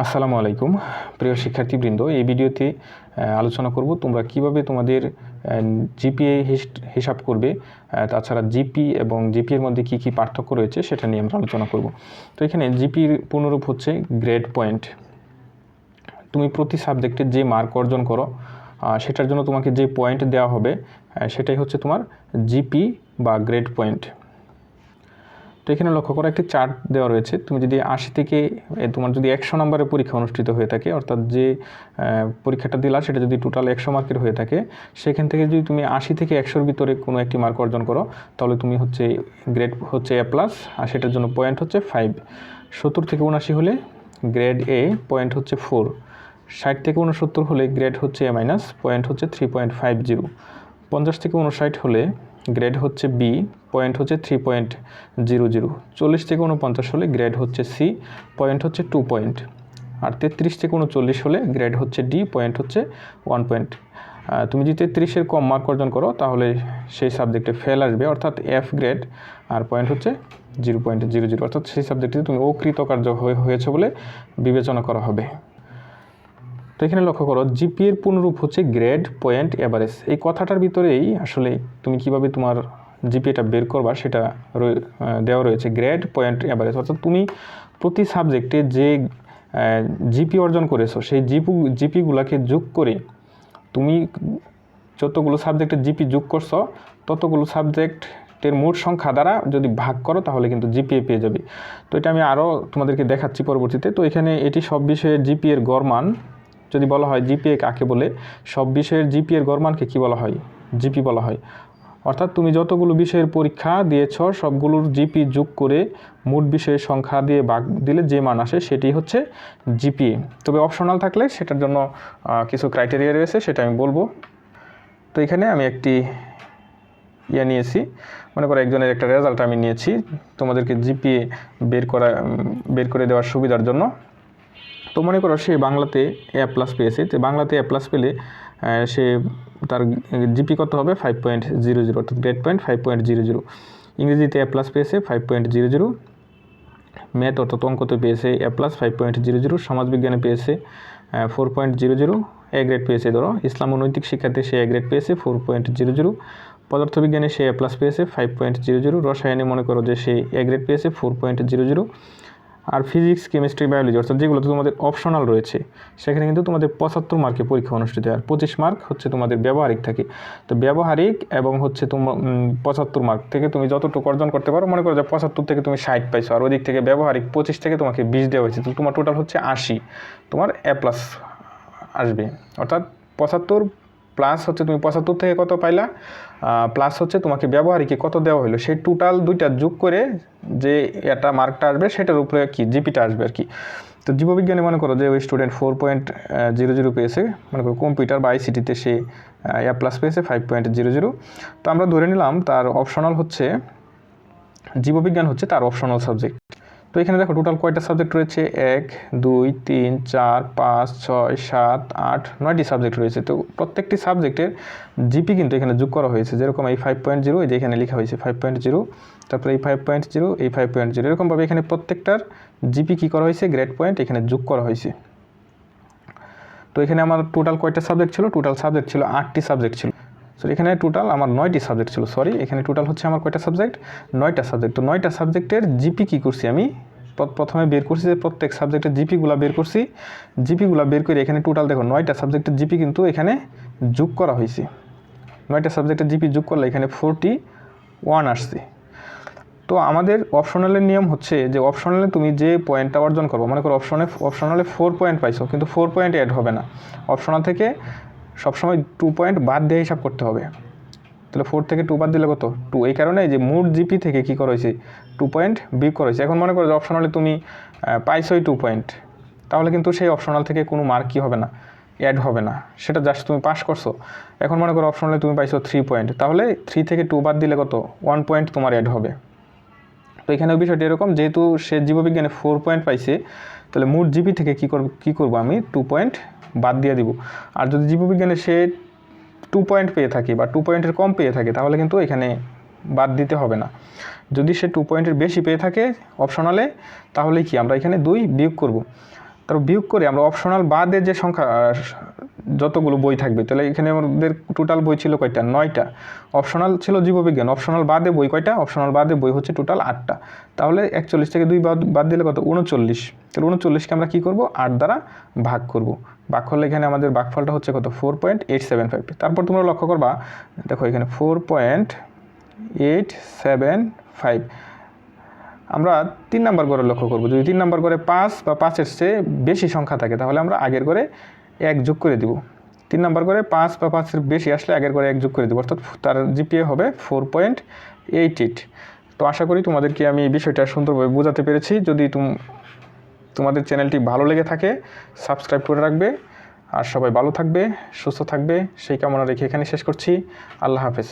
আসসালামু আলাইকুম। প্রিয় শিক্ষার্থীবৃন্দ, এই ভিডিওতে আলোচনা করব তোমরা কীভাবে তোমাদের জিপিএ হিসাব করবে। তাছাড়া জিপি এবং জিপি এর মধ্যে কি কি পার্থক্য রয়েছে সেটা নিয়ে আমরা আলোচনা করব। তো এখানে জিপির পূর্ণরূপ হচ্ছে গ্রেড পয়েন্ট। তুমি প্রতি সাবজেক্টে যে মার্ক অর্জন করো সেটার জন্য তোমাকে যে পয়েন্ট দেওয়া হবে সেটাই হচ্ছে তোমার জিপি বা গ্রেড পয়েন্ট। তো এখানে লক্ষ্য করো, একটি চার্ট দেওয়া রয়েছে। তুমি যদি আশি থেকে তোমার যদি একশো নম্বরের পরীক্ষা অনুষ্ঠিত হয়ে থাকে, অর্থাৎ যে পরীক্ষাটা দিলা সেটা যদি টোটাল একশো মার্কের হয়ে থাকে, সেখান থেকে যদি তুমি আশি থেকে একশোর ভিতরে কোনো একটি মার্ক অর্জন করো, তাহলে তুমি হচ্ছে গ্রেড হচ্ছে এ প্লাস আর সেটার জন্য পয়েন্ট হচ্ছে ফাইভ সত্তর থেকে উনাশি হলে গ্রেড এ পয়েন্ট হচ্ছে ফোর ষাট থেকে উনসত্তর হলে গ্রেড হচ্ছে এ মাইনাস পয়েন্ট হচ্ছে থ্রি পয়েন্ট ফাইভ জিরো পঞ্চাশ থেকে উনষাট হলে গ্রেড হচ্ছে বি, পয়েন্ট হচ্ছে থ্রি পয়েন্ট জিরো জিরো। চল্লিশ থেকে উনপঞ্চাশ হলে গ্রেড হচ্ছে সি, পয়েন্ট হচ্ছে টু পয়েন্ট। আর তেত্রিশ থেকে উনচল্লিশ হলে গ্রেড হচ্ছে ডি, পয়েন্ট হচ্ছে ওয়ান পয়েন্ট। তুমি যদি তেত্রিশের কম মার্ক অর্জন করো, তাহলে সেই সাবজেক্টে ফেল আসবে, অর্থাৎ এফ গ্রেড আর পয়েন্ট হচ্ছে জিরো পয়েন্ট জিরো জিরো। অর্থাৎ সেই সাবজেক্টে তুমি অকৃতকার্য হয়ে, হয়েছে বলে বিবেচনা করা হবে। তো এখানে লক্ষ্য করো জিপি এর পূর্ণরূপ হচ্ছে গ্রেড পয়েন্ট এভারেজ এই কথাটার ভিতরেই আসলে তুমি কীভাবে তোমার জিপিএটা বের করবা সেটা দেওয়া রয়েছে গ্রেড পয়েন্ট এভারেজ অর্থাৎ তুমি প্রতি সাবজেক্টে যে জিপি অর্জন করেছ, সেই জিপি জিপিগুলোকে যোগ করে তুমি যতগুলো সাবজেক্টে জিপি যোগ করছ, ততগুলো সাবজেক্টের মোট সংখ্যা দ্বারা যদি ভাগ করো, তাহলে কিন্তু জিপিএ পেয়ে যাবে। তো এটা আমি আরও তোমাদেরকে দেখাচ্ছি পরবর্তীতে। তো এখানে এটি সব বিষয়ে জিপি এর গড় মান যদি বলা হয় জিপিএ কাকে বলে, সব বিষয়ের জিপি এর গড় মানকে কী বলা হয়? জিপি বলা হয়। অর্থাৎ তুমি যতগুলো বিষয়ের পরীক্ষা দিয়েছ, সবগুলোর জিপি যোগ করে মোট বিষয়ের সংখ্যা দিয়ে ভাগ দিলে যে মান আসে সেটি হচ্ছে জিপিএ তবে অপশনাল থাকলে সেটার জন্য কিছু ক্রাইটেরিয়া রয়েছে, সেটা আমি বলব। তো এখানে আমি একটি ইয়ে নিয়েছি। মনে করো একজনের একটা রেজাল্ট আমি নিয়েছি। তোমাদেরকে জিপিএ বের করা বের করে দেওয়ার সুবিধার জন্য। তো মনে করো সে বাংলাতে এ প্লাস পেয়েছে, তো বাংলাতে এ প্লাস পেলে সে তার জিপি কত হবে? ফাইভ পয়েন্ট জিরো জিরো অর্থাৎ grade point five point zero zero ইংরেজিতে এ প্লাস পেয়েছে five point zero zero math অর্থাৎ অঙ্কতে পেয়েছে A plus five point zero zero সমাজবিজ্ঞানে পেয়েছে four point zero zero A grade পেয়েছে, ধরো। ইসলাম ও নৈতিক শিক্ষাতে সে এ গ্রেড পেয়েছে ফোর পয়েন্ট জিরো জিরো পদার্থবিজ্ঞানে সে এ প্লাস পেয়েছে ফাইভ পয়েন্ট জিরো জিরো রসায়নে মনে করো যে সে এ গ্রেড পেয়েছে ফোর পয়েন্ট জিরো জিরো আর ফিজিক্স কেমিস্ট্রি বায়োলজি অর্থাৎ যেগুলোতে তোমাদের অপশনাল রয়েছে, সেখানে কিন্তু তোমাদের পঁচাত্তর মার্কে পরীক্ষা অনুষ্ঠিত হয়। আর পঁচিশ মার্ক হচ্ছে তোমাদের ব্যবহারিক থাকে। তো ব্যবহারিক এবং হচ্ছে তোমার পঁচাত্তর মার্ক থেকে তুমি যতটুকু অর্জন করতে পারো, মনে করো যে পঁচাত্তর থেকে তুমি ষাট পাইছো, আর ওদিক থেকে ব্যবহারিক পঁচিশ থেকে তোমাকে বিশ দেওয়া হয়েছে তো তোমার টোটাল হচ্ছে আশি। তোমার এ প্লাস আসবে। অর্থাৎ পঁচাত্তর প্লাস হচ্ছে তুমি পঁচাত্তর থেকে কত পাইলা? প্লাস হচ্ছে তোমাকে ব্যবহারিকে কত দেওয়া হলো সেই টোটাল দুইটা যোগ করে যে এটা মার্কটা আসবে, সেটার উপরে কি জিপিটা আসবে আর কি। তো জীববিজ্ঞানে মনে করো যে ওই student four point zero zero পেয়েছে, মনে করো কম্পিউটার বা আইসিটিতে সে এ প্লাস পেয়েছে ফাইভ পয়েন্ট জিরো জিরো তো আমরা ধরে নিলাম তার অপশনাল হচ্ছে, জীববিজ্ঞান হচ্ছে তার অপশনাল সাবজেক্ট তো এখানে দেখো টোটাল কয়টা সাবজেক্ট রয়েছে? এক, দুই, তিন, চার, পাঁচ, ছয়, সাত, আট, নয়টি সাবজেক্ট রয়েছে। তো প্রত্যেকটি সাবজেক্টের জিপি কিন্তু এখানে যোগ করা হয়েছে। যেরকম এই ফাইভ পয়েন্ট জিরো এই যে এখানে লেখা হয়েছে ফাইভ পয়েন্ট জিরো তারপরে এই ফাইভ পয়েন্ট জিরো এই ফাইভ পয়েন্ট জিরো এরকমভাবে এখানে প্রত্যেকটার জিপি কী করা হয়েছে? গ্রেড পয়েন্ট এখানে যোগ করা হয়েছে। তো এখানে আমার টোটাল কয়টা সাবজেক্ট ছিল? টোটাল সাবজেক্ট ছিল আটটি সাবজেক্ট ছিল। সো এখানে টোটাল আমার নয়টি সাবজেক্ট ছিল সরি এখানে টোটাল হচ্ছে আমার কয়টা সাবজেক্ট নয়টা সাবজেক্ট তো নয়টা সাবজেক্টের জিপি কী করছি আমি? প্রথমে বের করছি যে প্রত্যেক সাবজেক্টের জিপিগুলো বের করছি। জিপিগুলো বের করে এখানে টোটাল দেখো, নয়টা সাবজেক্টের জিপি কিন্তু এখানে যোগ করা হয়েছে। নয়টা সাবজেক্টের জিপি যোগ করলে এখানে ফোরটি ওয়ান আসছে। তো আমাদের অপশনালের নিয়ম হচ্ছে যে অপশনালে তুমি যে পয়েন্টটা অর্জন করব, মনে করো অপশনে অপশনালে ফোর পয়েন্ট পাইছো, কিন্তু ফোর পয়েন্ট অ্যাড হবে না। অপশনাল থেকে সবসময় টু পয়েন্ট বাদ দিয়ে হিসাব করতে হবে। তাহলে ফোর থেকে টু বাদ দিলে কত? টু এই কারণে যে মোট জিপি থেকে কী করা হয়েছে টু পয়েন্ট বিয়োগ করা হয়েছে এখন মনে করো যে অপশনালে তুমি পাইছোই টু পয়েন্ট তাহলে কিন্তু সেই অপশনাল থেকে কোনো মার্ক কী হবে না অ্যাড হবে না। সেটা জাস্ট তুমি পাস করছ। এখন মনে করো অপশনালে তুমি পাইছো থ্রি পয়েন্ট তাহলে থ্রি থেকে টু বাদ দিলে কত? ওয়ান পয়েন্ট তোমার অ্যাড হবে। তো এখানে বিষয়টি এরকম, যেহেতু সে জীববিজ্ঞানে ফোর পয়েন্ট পাইছে তাহলে মোট জিবি থেকে কী করব কী করব আমি? টু পয়েন্ট বাদ দিয়ে দিব। আর যদি জীববিজ্ঞানে সে টু পয়েন্ট পেয়ে থাকে বা টু পয়েন্টের কম পেয়ে থাকে, তাহলে কিন্তু এখানে বাদ দিতে হবে না। যদি সে টু পয়েন্টের বেশি পেয়ে থাকে অপশনালে তাহলে কি আমরা এখানে দুই বিয়োগ করব। তারপর বিয়োগ করে আমরা অপশনাল বাদে যে সংখ্যা যতগুলো বই থাকবে, তাহলে এখানে আমাদের টোটাল বই ছিল কয়টা? নয়টা। অপশনাল ছিল জীববিজ্ঞান অপশনাল বাদে বই কয়টা? অপশনাল বাদে বই হচ্ছে টোটাল আটটা। তাহলে একচল্লিশ থেকে দুই বাদ বাদ দিলে কত? উনচল্লিশ। তাহলে উনচল্লিশকে আমরা কী করব? আট দ্বারা ভাগ করব। ভাগ করলে এখানে আমাদের ভাগফলটা হচ্ছে কত? Four point eight seven five তারপর তোমরা লক্ষ্য করবা, দেখো এখানে four point eight seven five আমরা তিন নাম্বার করে লক্ষ্য করব। যদি তিন নাম্বার করে পাঁচ বা পাঁচের চেয়ে বেশি সংখ্যা থাকে, তাহলে আমরা আগের করে এক যোগ করে দিব। তিন নাম্বার করে পাঁচ বা পাঁচের বেশি আসলে আগের করে এক যোগ করে দেবো, অর্থাৎ তার জিপিএ হবে ফোর পয়েন্ট এইট এইট তো আশা করি তোমাদেরকে আমি বিষয়টা সুন্দরভাবে বোঝাতে পেরেছি। যদি তুম, তোমাদের চ্যানেলটি ভালো লেগে থাকে, সাবস্ক্রাইব করে রাখবে। আর সবাই ভালো থাকবে, সুস্থ থাকবে। সেই কামনা রেখে এখানে শেষ করছি। আল্লাহ হাফেজ।